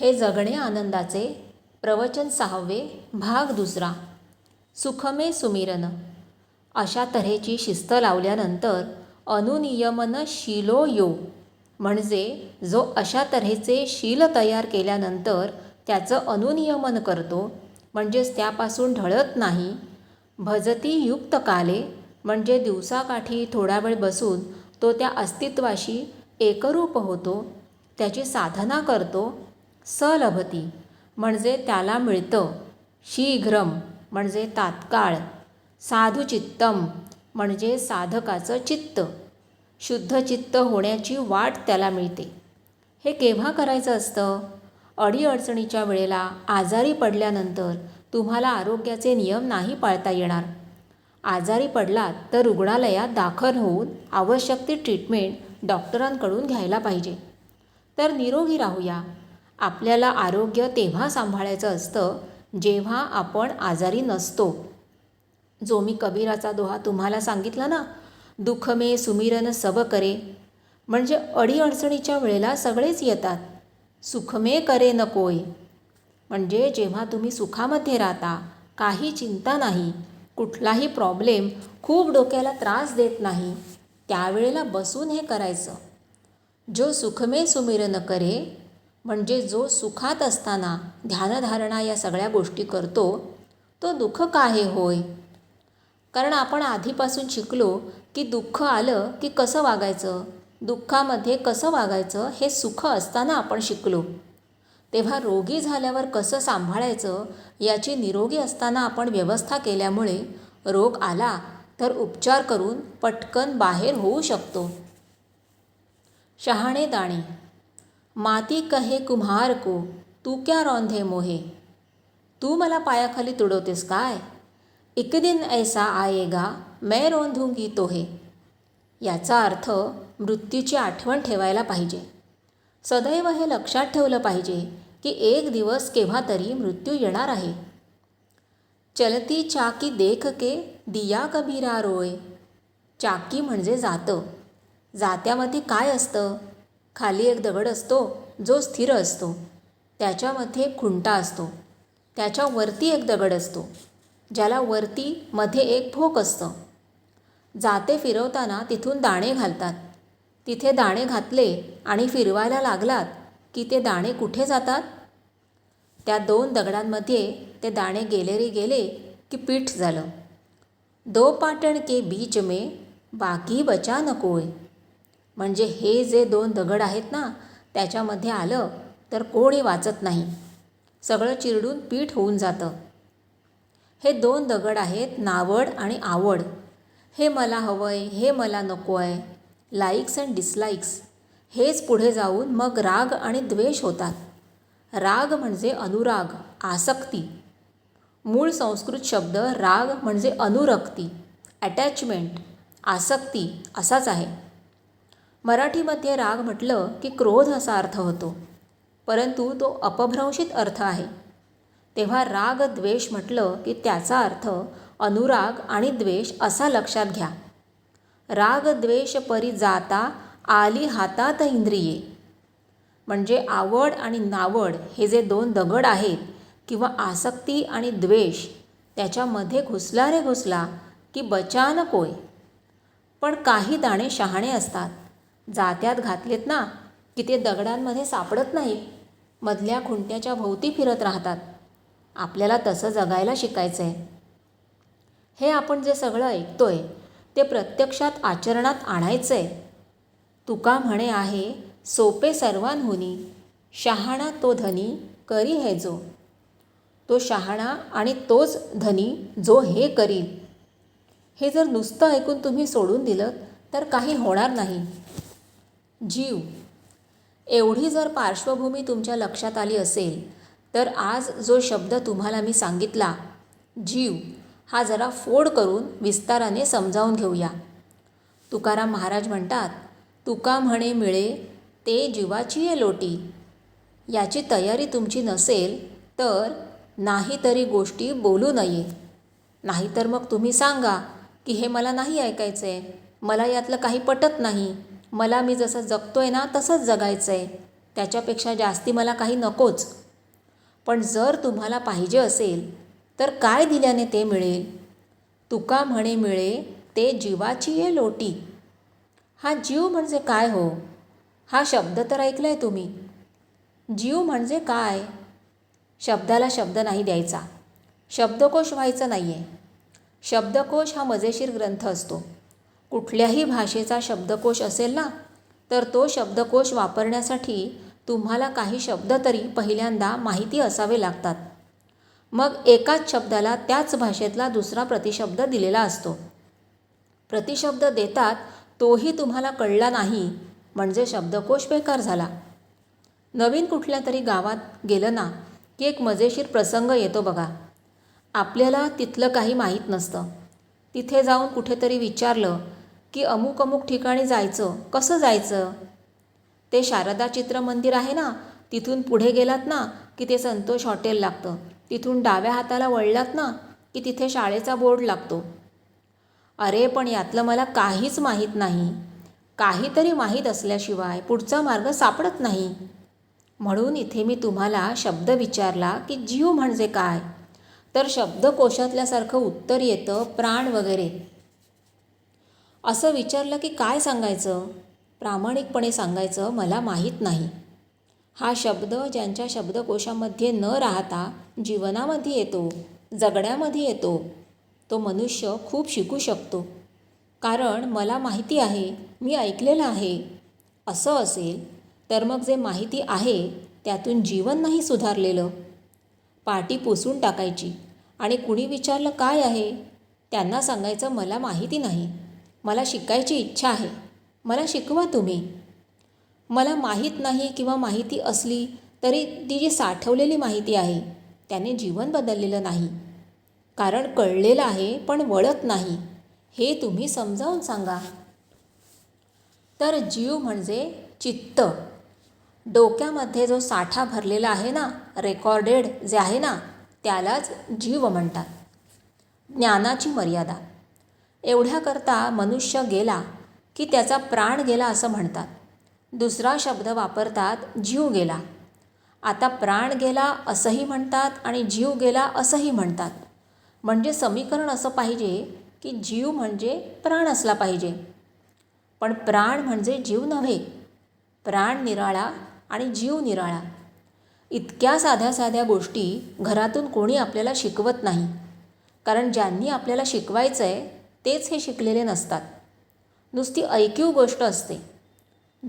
हे जगणे आनंदाचे प्रवचन सहावे भाग दुसरा. सुखमे सुमिरन. अशा तऱ्हेची शिस्त लावल्यानंतर अनुनियमन शिलो यो. म्हणजे जो अशा तऱ्हेचे शील तयार केल्यानंतर त्याचं अनुनियमन करतो म्हणजेच त्यापासून ढळत नाही. भजती युक्त काले म्हणजे दिवसाकाठी थोडा वेळ बसून तो त्या अस्तित्वाशी एकरूप होतो त्याची साधना करतो सलभती म्हणजे त्याला मिळतं. शीघ्रम म्हणजे तात्काळ. साधुचित्तम म्हणजे साधकाचं चित्त. शुद्ध चित्त होण्याची वाट त्याला मिळते. हे केव्हा करायचं असतं? अडीअडचणीच्या वेळेला आजारी पडल्यानंतर तुम्हाला आरोग्याचे नियम नाही पाळता येणार. आजारी पडलात तर रुग्णालयात दाखल होऊन आवश्यक ती ट्रीटमेंट डॉक्टरांकडून घ्यायला पाहिजे. तर निरोगी राहूया. आपल्याला आरोग्य तेव्हा सांभाळायचं असतं जेव्हा आपण आजारी नसतो. जो मी कबीराचा दोहा तुम्हाला सांगितला ना दुःखमे सुमिरन सब करे. म्हणजे अडीअडचणीच्या वेळेला सगळेच येतात. सुखमे करे नकोय म्हणजे जेव्हा तुम्ही सुखामध्ये राहता काही चिंता नाही कुठलाही प्रॉब्लेम खूप डोक्याला त्रास देत नाही त्यावेळेला बसून हे करायचं. जो सुखमे सुमिरन करे म्हणजे जो सुखात असताना ध्यानधारणा या सगळ्या गोष्टी करतो तो दुःख काहे होय? कारण आपण आधीपासून शिकलो की दुःख आलं की कसं वागायचं? दुःखामध्ये कसं वागायचं हे सुख असताना आपण शिकलो. तेव्हा रोगी झाल्यावर कसं सांभाळायचं याची निरोगी असताना आपण व्यवस्था केल्यामुळे रोग आला तर उपचार करून पटकन बाहेर होऊ शकतो. शहाणे दाणे माती कहे कुम्हार को तू क्या रौंधे मोहे? तू मला पायाखाली तुडवतेस काय? एक दिन ऐसा आएगा मैं रोंधूंगी तोहे. याचा अर्थ मृत्यूची आठवण ठेवायला पाहिजे. सदैव हे लक्षात ठेवलं पाहिजे की एक दिवस केव्हा तरी मृत्यू येणार आहे. चलती चाकी देख के दिया कबीरा रोय चाकी म्हणजे जातं. जात्यामध्ये काय असतं? खाली एक दगड असतो जो स्थिर असतो. त्याच्यामध्ये खुंटा असतो. त्याच्या वरती एक दगड असतो ज्याला वरती मध्ये एक भोक असतं. जाते फिरवताना तिथून दाणे घालतात. तिथे दाणे घातले आणि फिरवायला लागलात की ते दाणे कुठे जातात? त्या दोन दगडांमध्ये ते दाणे गेले रे गेले की पीठ झालं. दो पाटण के बीच में बाकी बचा नकोय म्हणजे हे जे दोन दगड आहेत ना त्याच्यामध्ये आलं तर कोणी वाचत नाही. सगळं चिरडून पीठ होऊन जातं. हे दोन दगड आहेत नावड आणि आवड. हे मला हवं आहे हे मला नको आहे लाईक्स अँड डिसलाईक्स हेच पुढे जाऊन मग राग आणि द्वेष होतात. राग म्हणजे अनुराग आसक्ती. मूळ संस्कृत शब्द राग म्हणजे अनुरक्ती अटॅचमेंट आसक्ती असाच आहे. मराठीमध्ये राग म्हटलं की क्रोध असा अर्थ होतो. परंतु तो अपभ्रंशित अर्थ आहे. तेव्हा राग द्वेष म्हटलं की त्याचा अर्थ अनुराग आणि द्वेष असा लक्षात घ्या. राग द्वेष परी जाता आली हातात इंद्रिये. म्हणजे आवड आणि नावड हे जे दोन दगड आहेत किंवा आसक्ती आणि द्वेष त्याच्यामध्ये घुसला रे घुसला की बचान कोय? पण काही दाणे शहाणे असतात. जात्यात घातलेत ना की ते दगडांमध्ये सापडत नाहीत. मधल्या खुंट्याच्या भोवती फिरत राहतात. आपल्याला तसं जगायला शिकायचं आहे हे आपण जे सगळं ऐकतोय ते प्रत्यक्षात आचरणात आणायचं आहे तुका म्हणे आहे सोपे सर्वांहुनी शहाणा तो धनी करी हे जो. तो शहाणा आणि तोच धनी जो हे करील. हे जर नुसतं ऐकून तुम्ही सोडून दिलं तर काही होणार नाही. जीव. एवढी जर पार्श्वभूमी तुमच्या लक्षात आली असेल तर आज जो शब्द तुम्हाला मी सांगितला जीव हा जरा फोड करून विस्ताराने समजावून घेऊया. तुकाराम महाराज म्हणतात तुका म्हणे मिळे ते जीवाची आहे लोटी. याची तयारी तुमची नसेल तर नाही तरी गोष्टी बोलू नये. नाहीतर मग तुम्ही सांगा की हे मला नाही ऐकायचं आहे मला यातलं काही पटत नाही. मला मी जसं जगतो आहे ना तसंच जगायचं आहे त्याच्यापेक्षा जास्ती मला काही नकोच. पण जर तुम्हाला पाहिजे असेल तर काय दिल्याने ते मिळेल? तुका म्हणे मिळे ते जीवाची ये लोटी. हा जीव म्हणजे काय हो? हा शब्द तर ऐकला आहे तुम्ही. जीव म्हणजे काय? शब्दाला शब्द नाही द्यायचा. शब्दकोश व्हायचं नाही आहे शब्दकोश हा मजेशीर ग्रंथ असतो. कुठल्याही भाषेचा शब्दकोश असेल ना तर तो शब्दकोश वापरण्यासाठी तुम्हाला काही शब्द तरी पहिल्यांदा माहिती असावे लागतात. मग एकाच शब्दाला त्याच भाषेतला दुसरा प्रतिशब्द दिलेला असतो. प्रतिशब्द देतात तोही तुम्हाला कळला नाही म्हणजे शब्दकोश बेकार झाला. नवीन कुठल्या तरी गावात गेलं ना की एक मजेशीर प्रसंग येतो बघा. आपल्याला तिथलं काही माहीत नसतं. तिथे जाऊन कुठेतरी विचारलं की अमुक अमुक ठिकाणी जायचं कसं जायचं? ते शारदा चित्र मंदिर आहे ना तिथून पुढे गेलात ना की ते संतोष हॉटेल लागतं. तिथून डाव्या हाताला वळलात ना की तिथे शाळेचा बोर्ड लागतो. अरे पण यातलं मला काहीच माहीत नाही. काहीतरी माहीत असल्याशिवाय पुढचा मार्ग सापडत नाही. म्हणून इथे मी तुम्हाला शब्द विचारला की जीव म्हणजे काय? तर शब्दकोशातल्यासारखं उत्तर येतं प्राण वगैरे. असं विचारलं की काय सांगायचं? प्रामाणिकपणे सांगायचं मला माहीत नाही. हा शब्द ज्यांच्या शब्दकोशामध्ये न राहता जीवनामध्ये येतो जगण्यामध्ये येतो तो मनुष्य खूप शिकू शकतो. कारण मला माहिती आहे मी ऐकलेलं आहे. असं असेल तर मग जे माहिती आहे त्यातून जीवन नाही सुधारलेलं. पाटी पुसून टाकायची. आणि कुणी विचारलं काय आहे? त्यांना सांगायचं मला माहिती नाही. मला शिकायची इच्छा आहे. मला शिकवा तुम्ही. मला माहीत नाही किंवा माहिती असली तरी ती जी साठवलेली माहिती आहे त्याने जीवन बदललेलं नाही. कारण कळलेलं आहे पण वळत नाही. हे तुम्ही समजावून सांगा. तर जीव म्हणजे चित्त. डोक्यामध्ये जो साठा भरलेला आहे ना रेकॉर्डेड जे आहे ना त्यालाच जीव म्हणतात. ज्ञानाची मर्यादा. एवढ्याकरता मनुष्य गेला की त्याचा प्राण गेला असं म्हणतात. दुसरा शब्द वापरतात जीव गेला. आता प्राण गेला असंही म्हणतात आणि जीव गेला असंही म्हणतात. म्हणजे समीकरण असं पाहिजे की जीव म्हणजे प्राण असला पाहिजे. पण प्राण म्हणजे जीव नव्हे. प्राण निराळा आणि जीव निराळा. इतक्या साध्या साध्या गोष्टी घरातून कोणी आपल्याला शिकवत नाही. कारण ज्यांनी आपल्याला शिकवायचं आहे तेच हे शिकलेले नसतात. नुसती ऐकीव गोष्ट असते.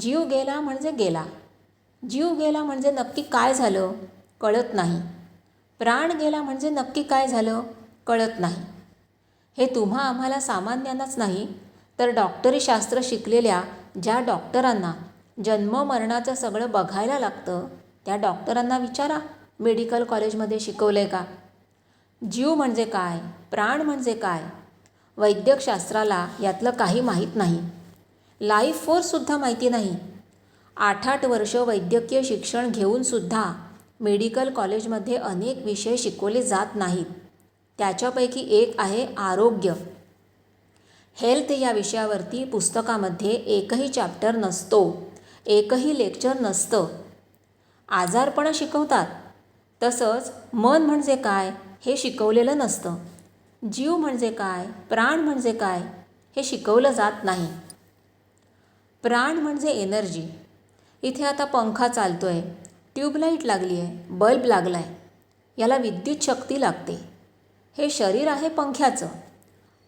जीव गेला म्हणजे गेला. जीव गेला म्हणजे नक्की काय झालं? कळत नाही. प्राण गेला म्हणजे नक्की काय झालं? कळत नाही. हे तुम्हा आम्हाला सामान्यांनाच नाही तर डॉक्टरी शास्त्र शिकलेल्या ज्या डॉक्टरांना जन्म मरणाचं सगळं बघायला लागतं त्या डॉक्टरांना विचारा मेडिकल कॉलेजमध्ये शिकवलं आहे का? जीव म्हणजे काय? प्राण म्हणजे काय? वैद्यकशास्त्राला यातलं काही माहीत नाही. लाईफ फोर्ससुद्धा माहिती नाही. आठ आठ वर्ष वैद्यकीय शिक्षण घेऊनसुद्धा मेडिकल कॉलेजमध्ये अनेक विषय शिकवले जात नाहीत. त्याच्यापैकी एक आहे आरोग्य. हेल्थ या विषयावरती पुस्तकामध्ये एकही चॅप्टर नसतो एकही लेक्चर नसतं. आजारपणं शिकवतात. तसंच मन म्हणजे काय हे शिकवलेलं नसतं. जीव म्हणजे काय प्राण म्हणजे काय हे शिकवलं जात नाही. प्राण म्हणजे एनर्जी. इथे आता पंखा चालतो आहे ट्यूबलाईट लागली आहे बल्ब लागला आहे याला विद्युत शक्ती लागते. हे शरीर आहे पंख्याचं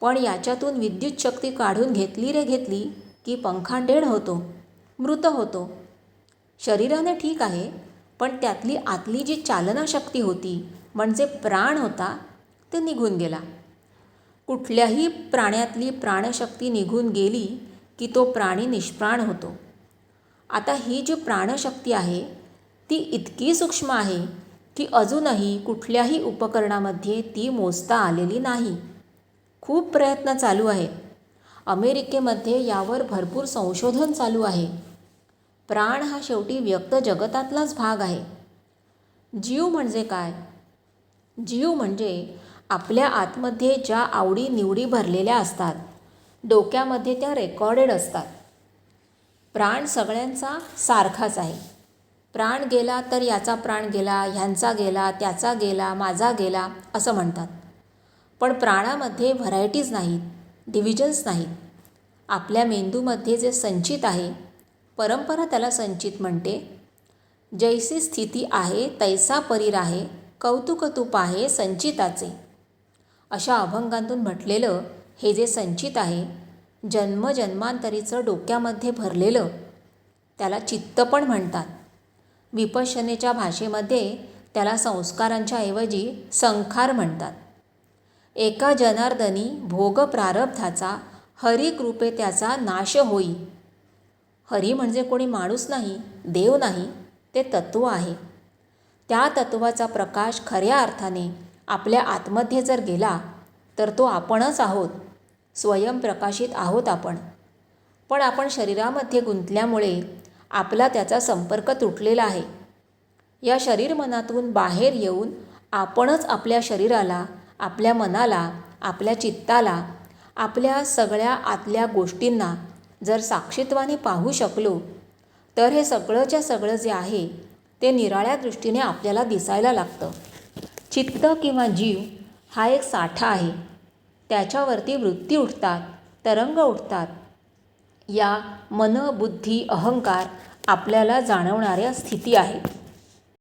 पण याच्यातून विद्युत शक्ती काढून घेतली रे घेतली की पंखा डेड होतो मृत होतो. शरीराने ठीक आहे पण त्यातली आतली जी चालनाशक्ती होती म्हणजे प्राण होता ते निघून गेला. कुठल्याही प्राण्यातली प्राणशक्ती निघून गेली की तो प्राणी निष्प्राण होतो. आता ही जी प्राणशक्ती आहे ती इतकी सूक्ष्म आहे की अजूनही कुठल्याही उपकरणामध्ये ती मोजता आलेली नाही. खूप प्रयत्न चालू आहेत. अमेरिकेमध्ये यावर भरपूर संशोधन चालू आहे. प्राण हा शेवटी व्यक्त जगतातलाच भाग आहे. जीव म्हणजे काय? जीव म्हणजे आपल्या आतमध्ये ज्या आवडी निवडी भरलेल्या असतात डोक्यामध्ये त्या रेकॉर्डेड असतात. प्राण सगळ्यांचा सारखाच आहे. प्राण गेला तर याचा प्राण गेला ह्यांचा गेला त्याचा गेला माझा गेला असं म्हणतात. पण प्राणामध्ये व्हरायटीज नाहीत डिव्हिजन्स नाहीत. आपल्या मेंदूमध्ये जे संचित आहे परंपरा त्याला संचित म्हणते. जैसी स्थिती आहे तैसा परीर आहे कौतुकतूप आहे संचिताचे. अशा अभंगांतून म्हटलेलं हे जे संचित आहे जन्मजन्मांतरीचं डोक्यामध्ये भरलेलं त्याला चित्त पण म्हणतात. विपशनेच्या भाषेमध्ये त्याला संस्कारांच्या ऐवजी संखार म्हणतात. एका जनार्दनी भोग प्रारब्धाचा हरिकृपे त्याचा नाश होई. हरी म्हणजे कोणी माणूस नाही देव नाही ते तत्त्व आहे. त्या तत्त्वाचा प्रकाश खऱ्या अर्थाने आपल्या आतमध्ये जर गेला तर तो आपणच आहोत. स्वयंप्रकाशित आहोत आपण. पण आपण शरीरामध्ये गुंतल्यामुळे आपला त्याचा संपर्क तुटलेला आहे. या शरीर मनातून बाहेर येऊन आपणच आपल्या शरीराला आपल्या मनाला आपल्या चित्ताला आपल्या सगळ्या आतल्या गोष्टींना जर साक्षीत्वाने पाहू शकलो तर हे सगळंच्या सगळं जे आहे ते निराळ्या दृष्टीने आपल्याला दिसायला लागतं. चित्त किंवा जीव हा एक साठा आहे. त्याच्यावरती वृत्ती उठतात तरंग उठतात. या मन बुद्धी अहंकार आपल्याला जाणवणाऱ्या स्थिती आहेत.